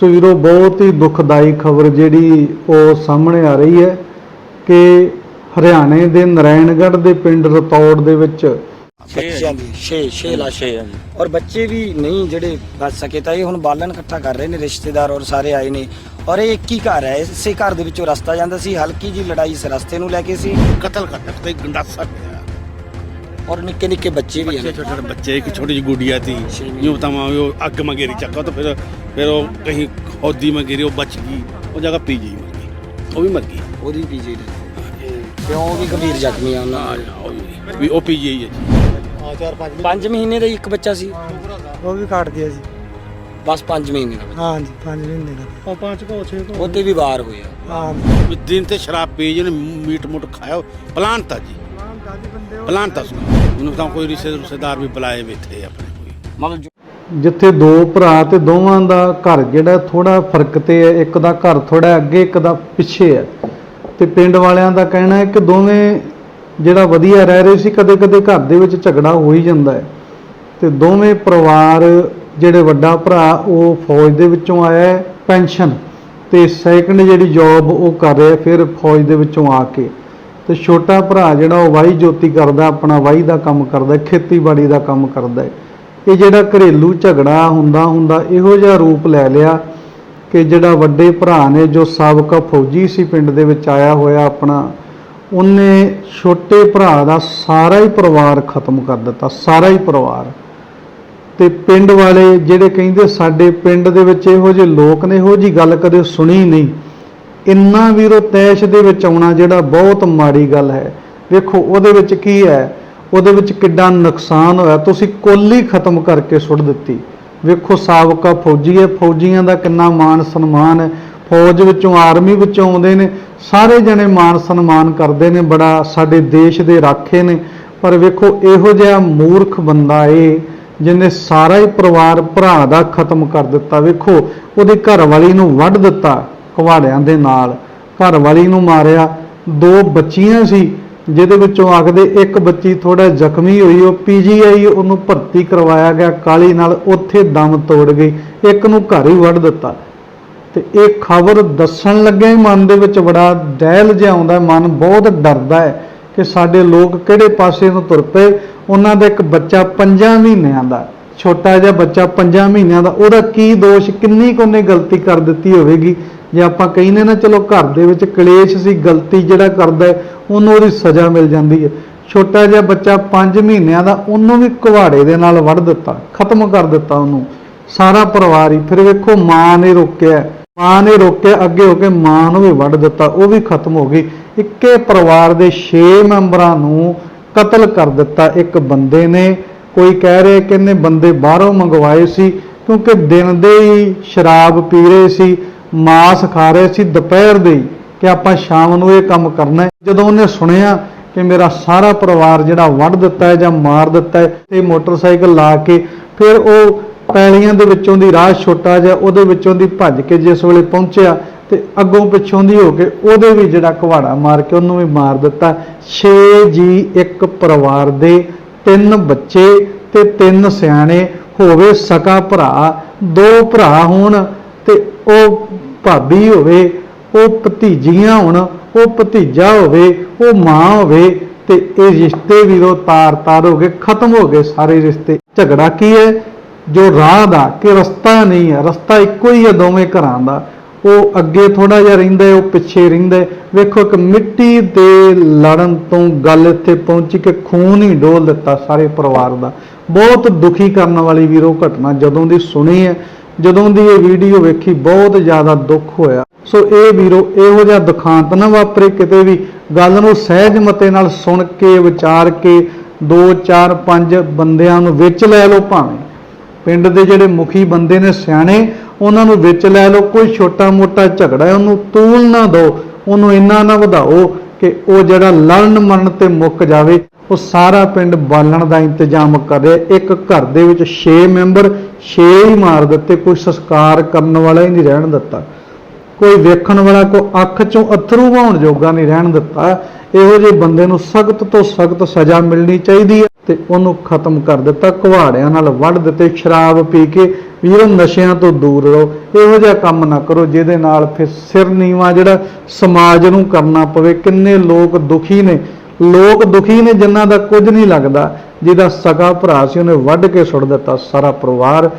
ਸੋ ਵੀਰੋ ਬਹੁਤ ਹੀ ਦੁਖਦਾਈ ਖਬਰ ਜਿਹੜੀ ਉਹ ਸਾਹਮਣੇ ਆ ਰਹੀ ਹੈ ਕਿ ਹਰਿਆਣੇ ਦੇ ਨਰਾਇਣਗੜ੍ਹ ਦੇ ਪਿੰਡ ਰਤੌੜ ਦੇ ਵਿੱਚ ਬੱਚਿਆਂ ਦੀ 6 6 ਲਾਸ਼ਾਂ ਔਰ ਬੱਚੇ ਵੀ ਨਹੀਂ ਜਿਹੜੇ ਬਚ ਸਕੇ ਤਾਂ ਇਹ ਹੁਣ ਬਾਲਣ ਇਕੱਠਾ ਕਰ ਰਹੇ ਨੇ ਰਿਸ਼ਤੇਦਾਰ ਔਰ ਸਾਰੇ ਆਏ ਨੇ। ਔਰ ਇਹ ਇੱਕ ਹੀ ਘਰ ਹੈ ਇਸੇ ਘਰ ਦੇ ਵਿੱਚੋਂ ਰਸਤਾ ਜਾਂਦਾ ਸੀ ਹਲਕੀ ਜੀ ਲੜਾਈ ਇਸ ਰਸਤੇ ਨੂੰ ਲੈ ਕੇ ਸੀ। ਕਤਲ ਕਰ ਦਿੱਤਾ ਇੱਕ ਗੰਡਾਸਾ ਔਰ ਨਿੱਕੇ ਨਿੱਕੇ ਬੱਚੇ ਵੀ ਹਨ। ਛੋਟੇ ਛੋਟੇ ਬੱਚੇ ਇੱਕ ਛੋਟੀ ਜਿਹੀ ਗੁੜੀਆ ਸੀ ਯੂੰ ਤਾਂ ਉਹ ਅੱਗ ਮੰਗੇਰੀ ਚੱਕਾ ਤਾਂ ਫਿਰ ਫਿਰ ਉਹ ਕਹੀਂ ਹੌਦੀ ਮੈਂ ਗਿਰੀ ਉਹ ਬਚ ਗਈ। ਉਹ ਜਗ੍ਹਾ ਪੀਜੀ ਮਰ ਗਈ। ਉਹ ਵੀ ਮਰ ਗਈ। ਉਹਦੀ ਪੀਜੀ ਕਿਉਂ? ਵੀ ਗੰਭੀਰ ਜ਼ਖਮੀ ਆ ਉਹਨਾਂ ਨਾਲ। ਉਹ। ਵੀ- ਉਹ ਪੀਜੀ ਹੀ ਹੈ ਪੰਜ ਮਹੀਨੇ। ਦਾ ਇੱਕ ਬੱਚਾ ਸੀ। ਉਹ ਵੀ ਕੱਟ ਦਿਆ ਸੀ। ਬਸ 5 ਮਹੀਨੇ ਦਾ। ਹਾਂਜੀ 5 ਮਹੀਨੇ ਦਾ। ਬੱਚਾ। ਉਹਦੇ ਵੀ ਵਾਰ ਹੋਇਆ ਹਾਂ। ਵੀ ਦਿਨ ਤੇ ਸ਼ਰਾਬ ਪੀ ਜਿਹਨੇ ਮੀਟ ਮੁੱਟ ਖਾਇਆ ਪਲਾਨ ਤਾ ਜੀ ਪਲਾਨ ਤਾ ਸੀ ਉਹਨੂੰ ਤਾਂ ਕੋਈ ਰਿਸ਼ਤੇਦਾਰ ਵੀ ਬੁਲਾਏ ਵੇ ਆਪਣੇ ਕੋਈ। ਮਤਲਬ ਜਿੱਥੇ ਦੋ ਭਰਾ ਤੇ ਦੋਵਾਂ ਦਾ ਘਰ ਜਿਹੜਾ ਥੋੜਾ ਫ਼ਰਕ ਤੇ ਹੈ, ਇੱਕ ਦਾ ਘਰ ਥੋੜਾ ਅੱਗੇ, ਇੱਕ ਦਾ ਪਿੱਛੇ ਹੈ। ਤੇ ਪਿੰਡ ਵਾਲਿਆਂ ਦਾ ਕਹਿਣਾ ਹੈ ਕਿ ਦੋਵੇਂ ਜਿਹੜਾ ਵਧੀਆ ਰਹਿ ਰਹੇ ਸੀ ਕਦੇ ਕਦੇ ਘਰ ਦੇ ਵਿੱਚ ਝਗੜਾ ਹੋ ਹੀ ਜਾਂਦਾ ਹੈ। ਤੇ ਦੋਵੇਂ ਪਰਿਵਾਰ ਜਿਹੜੇ ਵੱਡਾ ਭਰਾ, ਉਹ ਫੌਜ ਦੇ ਵਿੱਚੋਂ ਆਇਆ ਹੈ, ਪੈਨਸ਼ਨ। ਤੇ ਸੈਕੰਡ ਜਿਹੜੀ ਜੌਬ ਉਹ ਕਰ ਰਿਹਾ ਫਿਰ ਫੌਜ ਦੇ ਵਿੱਚੋਂ ਆ ਕੇ। ਤੇ ਛੋਟਾ ਭਰਾ ਜਿਹੜਾ ਉਹ ਵਾਈ ਜੋਤੀ ਕਰਦਾ, ਆਪਣਾ ਵਾਈ ਦਾ ਕੰਮ ਕਰਦਾ, ਖੇਤੀਬਾੜੀ ਦਾ ਕੰਮ ਕਰਦਾ ਹੈ। ਇਹ ਜਿਹੜਾ ਘਰੇਲੂ ਝਗੜਾ ਹੁੰਦਾ ਹੁੰਦਾ ਇਹੋ ਜਿਹਾ ਰੂਪ ਲੈ ਲਿਆ ਕਿ ਜਿਹੜਾ ਵੱਡੇ ਭਰਾ ਨੇ ਜੋ ਸਾਬਕਾ ਫੌਜੀ ਸੀ ਪਿੰਡ ਦੇ ਵਿੱਚ ਆਇਆ ਹੋਇਆ ਆਪਣਾ, ਉਹਨੇ ਛੋਟੇ ਭਰਾ ਦਾ ਸਾਰਾ ਹੀ ਪਰਿਵਾਰ ਖਤਮ ਕਰ ਦਿੱਤਾ, ਸਾਰਾ ਹੀ ਪਰਿਵਾਰ। ਤੇ ਪਿੰਡ ਵਾਲੇ ਜਿਹੜੇ ਕਹਿੰਦੇ ਸਾਡੇ ਪਿੰਡ ਦੇ ਵਿੱਚ ਇਹੋ ਜਿਹੇ ਲੋਕ ਨੇ, ਇਹੋ ਜੀ ਗੱਲ ਕਦੇ ਸੁਣੀ ਨਹੀਂ। ਇੰਨਾ ਵੀਰੋ ਤੈਸ਼ ਦੇ ਵਿੱਚ ਆਉਣਾ ਜਿਹੜਾ ਬਹੁਤ ਮਾੜੀ ਗੱਲ ਹੈ। ਵੇਖੋ ਉਹਦੇ ਵਿੱਚ ਕੀ ਹੈ ਉਹਦੇ ਵਿੱਚ ਕਿੱਡਾ ਨੁਕਸਾਨ ਹੋਇਆ। ਤੁਸੀਂ ਕੁੱਲ ਹੀ ਖਤਮ ਕਰਕੇ ਸੁੱਟ ਦਿੱਤੀ। ਵੇਖੋ, ਸਾਬਕਾ ਫੌਜੀ ਹੈ। ਫੌਜੀਆਂ ਦਾ ਕਿੰਨਾ ਮਾਣ ਸਨਮਾਨ ਹੈ। ਫੌਜ ਵਿੱਚੋਂ, ਆਰਮੀ ਵਿੱਚੋਂ ਆਉਂਦੇ ਨੇ। ਸਾਰੇ ਜਣੇ ਮਾਣ ਸਨਮਾਨ ਕਰਦੇ ਨੇ। ਬੜਾ ਸਾਡੇ ਦੇਸ਼ ਦੇ ਰਾਖੇ ਨੇ। ਪਰ ਵੇਖੋ, ਇਹੋ ਜਿਹਾ ਮੂਰਖ ਬੰਦਾ ਏ ਜਿਹਨੇ ਸਾਰਾ ਹੀ ਪਰਿਵਾਰ, ਭਰਾ ਦਾ ਖਤਮ ਕਰ ਦਿੱਤਾ। ਵੇਖੋ, ਉਹਦੀ ਘਰ ਵਾਲੀ ਨੂੰ ਵੱਢ ਦਿੱਤਾ ਕੁਹਾੜਿਆਂ ਦੇ ਨਾਲ। ਘਰ ਵਾਲੀ ਨੂੰ ਮਾਰਿਆ। ਦੋ ਬੱਚੀਆਂ ਸੀ। ਜਿਹਦੇ ਵਿੱਚੋਂ ਆਖਦੇ ਇੱਕ ਬੱਚੀ ਥੋੜਾ ਜ਼ਖਮੀ ਹੋਈ, ਉਹ ਪੀਜੀਆਈ ਉਹਨੂੰ ਭਰਤੀ ਕਰਵਾਇਆ ਗਿਆ, ਕਾਲੀ ਨਾਲ ਉੱਥੇ ਦਮ ਤੋੜ ਗਈ, ਇੱਕ ਨੂੰ ਘਰ ਹੀ ਵੱਢ ਦਿੱਤਾ। ਤੇ ਇਹ ਖਬਰ ਦੱਸਣ ਲੱਗਿਆ ਹੀ ਮਨ ਦੇ ਵਿੱਚ ਬੜਾ ਦਹਿਲ ਜਿਹਾ ਆਉਂਦਾ, ਮਨ ਬਹੁਤ ਡਰਦਾ ਹੈ ਕਿ ਸਾਡੇ ਲੋਕ ਕਿਹੜੇ ਪਾਸੇ ਨੂੰ ਤੁਰ ਪਏ। ਉਹਨਾਂ ਦਾ ਇੱਕ ਬੱਚਾ 5 ਮਹੀਨਿਆਂ ਦਾ, ਛੋਟਾ ਜਿਹਾ ਬੱਚਾ 5 ਮਹੀਨਿਆਂ ਦਾ, ਉਹਦਾ ਕੀ ਦੋਸ਼, ਕਿੰਨੀ ਕੁ ਉਹਨੇ ਗਲਤੀ ਕਰ ਦਿੱਤੀ ਹੋਵੇਗੀ? ਜੇ ਆਪਾਂ ਕਹਿੰਦੇ ਨਾ, ਚਲੋ ਘਰ ਦੇ ਵਿੱਚ ਕਲੇਸ਼ ਸੀ, ਗਲਤੀ ਜਿਹੜਾ ਕਰਦਾ ਉਹਨੂੰ ਉਹਦੀ ਸਜ਼ਾ ਮਿਲ ਜਾਂਦੀ ਹੈ। ਛੋਟਾ ਜਿਹਾ ਬੱਚਾ 5 ਮਹੀਨਿਆਂ ਦਾ, ਉਹਨੂੰ ਵੀ ਕੁਹਾੜੇ ਦੇ ਨਾਲ ਵੱਢ ਦਿੱਤਾ, ਖਤਮ ਕਰ ਦਿੱਤਾ ਉਹਨੂੰ। ਸਾਰਾ ਪਰਿਵਾਰ ਹੀ। ਫਿਰ ਵੇਖੋ, ਮਾਂ ਨੇ ਰੋਕਿਆ। ਮਾਂ ਨੇ ਰੋਕਿਆ, ਅੱਗੇ ਹੋ ਕੇ ਮਾਂ ਨੂੰ ਵੀ ਵੱਢ ਦਿੱਤਾ, ਉਹ ਵੀ ਖਤਮ ਹੋ ਗਈ। ਇੱਕੇ ਪਰਿਵਾਰ ਦੇ 6 ਮੈਂਬਰਾਂ ਨੂੰ ਕਤਲ ਕਰ ਦਿੱਤਾ। ਇੱਕ ਬੰਦੇ ਨੇ, ਕੋਈ ਕਹਿ ਰਿਹਾ ਕਿ ਇਹਨੇ ਬੰਦੇ ਬਾਹਰੋਂ ਮੰਗਵਾਏ ਸੀ, ਕਿਉਂਕਿ ਦਿਨ ਦੇ ਹੀ ਸ਼ਰਾਬ ਪੀ ਰਹੇ ਸੀ, ਮਾਸ ਖਾ ਰਹੇ ਸੀ, ਦੁਪਹਿਰ ਦੇ ਹੀ। ਕਿ ਆਪਾਂ ਸ਼ਾਮ ਨੂੰ ਇਹ ਕੰਮ ਕਰਨਾ ਹੈ। ਜਦੋਂ ਉਹਨੇ ਸੁਣਿਆ ਕਿ ਮੇਰਾ ਸਾਰਾ ਪਰਿਵਾਰ ਜਿਹੜਾ ਵੱਢ ਦਿੱਤਾ ਹੈ ਜਾਂ ਮਾਰ ਦਿੱਤਾ ਹੈ ਤੇ ਮੋਟਰਸਾਈਕਲ ਲਾ ਕੇ ਫਿਰ ਉਹ ਪੈਲੀਆਂ ਦੇ ਵਿੱਚੋਂ ਦੀ ਰਾਹ ਛੋਟਾ ਜਿਹਾ, ਉਹਦੇ ਵਿੱਚੋਂ ਦੀ ਭੱਜ ਕੇ ਜਿਸ ਵੇਲੇ ਪਹੁੰਚਿਆ ਤੇ ਅੱਗੋਂ ਪਿੱਛੋਂ ਦੀ ਹੋ ਕੇ ਉਹਦੇ ਵੀ ਜਿਹੜਾ ਕੁਹਾੜਾ ਮਾਰ ਕੇ ਉਹਨੂੰ ਵੀ ਮਾਰ ਦਿੱਤਾ। 6 ਜੀ, ਇੱਕ ਪਰਿਵਾਰ ਦੇ ਤਿੰਨ ਬੱਚੇ ਤੇ ਤਿੰਨ ਸਿਆਣੇ, ਹੋਵੇ ਸਕਾ ਭਰਾ, ਦੋ ਭਰਾ ਹੋਣ ਤੇ ਉਹ ਭਾਬੀ ਹੋਵੇ ਉਹ ਭਤੀਜੀਆਂ ਹੋਣ, ਉਹ ਭਤੀਜਾ ਹੋਵੇ, ਉਹ ਮਾਂ ਹੋਵੇ ਤੇ ਇਹ ਰਿਸ਼ਤੇ ਵੀਰੋ ਤਾਰ-ਤਾਰ ਹੋ ਗਏ, ਖਤਮ ਹੋ ਗਏ ਸਾਰੇ ਰਿਸ਼ਤੇ। ਝਗੜਾ ਕੀ ਹੈ? ਜੋ ਰਾਹ ਦਾ ਕਿ ਰਸਤਾ ਨਹੀਂ ਹੈ, ਰਸਤਾ ਇੱਕੋ ਹੀ ਹੈ ਦੋਵੇਂ ਘਰਾਂ ਦਾ। ਉਹ ਅੱਗੇ ਥੋੜਾ ਜਿਹਾ ਰਹਿੰਦਾ ਉਹ ਪਿੱਛੇ ਰਹਿੰਦਾ ਵੇਖੋ ਇੱਕ ਮਿੱਟੀ ਦੇ ਲੜਨ ਤੋਂ ਗੱਲ ਇੱਥੇ ਪਹੁੰਚੀ ਕਿ ਖੂਨ ਹੀ ਡੋਲ ਦਿੱਤਾ ਸਾਰੇ ਪਰਿਵਾਰ ਦਾ। ਬਹੁਤ ਦੁਖੀ ਕਰਨ ਵਾਲੀ ਵੀਰੋ ਘਟਨਾ ਜਦੋਂ ਦੀ ਸੁਣੀ ਹੈ, ਜਦੋਂ ਦੀ ਇਹ ਵੀਡੀਓ ਵੇਖੀ, ਬਹੁਤ ਜ਼ਿਆਦਾ ਦੁੱਖ ਹੋਇਆ। ਸੋ ਇਹ ਵੀਰੋ, ਇਹੋ ਜਿਹਾ ਦੁਖਾਂਤ ਨਾ ਵਾਪਰੇ ਕਿਤੇ ਵੀ। ਗੱਲ ਨੂੰ ਸਹਿਜ ਮਤੇ ਨਾਲ ਸੁਣ ਕੇ, ਵਿਚਾਰ ਕੇ 2 4 5 ਬੰਦਿਆਂ ਨੂੰ ਵਿੱਚ ਲੈ ਲਓ ਭਾਵੇਂ। ਪਿੰਡ ਦੇ ਜਿਹੜੇ ਮੁਖੀ ਬੰਦੇ ਨੇ ਸਿਆਣੇ, ਉਹਨਾਂ ਨੂੰ ਵਿੱਚ ਲੈ ਲਓ, ਕੋਈ ਛੋਟਾ ਮੋਟਾ ਝਗੜਾ ਉਹਨੂੰ ਤੂਲ ਨਾ ਦਿਓ ਉਹਨੂੰ ਇੰਨਾ ਨਾ ਵਧਾਓ ਕਿ ਉਹ ਜਿਹੜਾ ਲੜਨ ਮਰਨ ਤੇ ਮੁੱਕ ਜਾਵੇ, ਉਹ ਸਾਰਾ ਪਿੰਡ ਬਾਲਣ ਦਾ ਇੰਤਜ਼ਾਮ ਕਰ ਰਿਹਾ। ਇੱਕ ਘਰ ਦੇ ਵਿੱਚ 6 ਮੈਂਬਰ 6 ਹੀ ਮਾਰ ਦਿੱਤੇ, ਕੋਈ ਸੰਸਕਾਰ ਕਰਨ ਵਾਲਾ ਹੀ ਨਹੀਂ ਰਹਿਣ ਦਿੱਤਾ। ਕੋਈ ਵੇਖਣ ਵਾਲਾ ਕੋ ਅੱਖ ਚੋਂ ਅਥਰੂ ਵਹਾਉਣ ਜੋਗਾ ਨਹੀਂ ਰਹਿਣ ਦਿੱਤਾ। ਇਹੋ ਜਿਹੇ ਬੰਦੇ ਨੂੰ ਸਖਤ ਤੋਂ ਸਖਤ ਸਜ਼ਾ ਮਿਲਣੀ ਚਾਹੀਦੀ ਹੈ ਤੇ ਉਹਨੂੰ ਖਤਮ ਕਰ ਦਿੱਤਾ, ਕੁਹਾੜਿਆਂ ਨਾਲ ਵੱਢ ਦਿੱਤੇ, ਸ਼ਰਾਬ ਪੀ ਕੇ ਵੀਰੋ ਨਸ਼ਿਆਂ ਤੋਂ ਦੂਰ ਰਹੋ। ਇਹੋ ਜਿਹਾ ਕੰਮ ਨਾ ਕਰੋ ਜਿਹਦੇ ਨਾਲ ਫਿਰ ਸਿਰ ਨੀਵਾ ਜਿਹੜਾ ਸਮਾਜ ਨੂੰ ਕਰਨਾ ਪਵੇ। ਕਿੰਨੇ ਲੋਕ ਦੁਖੀ ਨੇ। ਲੋਕ ਦੁਖੀ ਨੇ ਜਿਨ੍ਹਾਂ ਦਾ ਕੁਝ ਨਹੀਂ ਲੱਗਦਾ। ਜਿਹਦਾ ਸਗਾ ਭਰਾ ਸੀ, ਉਹਨੇ ਵੱਢ ਕੇ ਸੁੱਟ ਦਿੱਤਾ। ਸਾਰਾ ਪਰਿਵਾਰ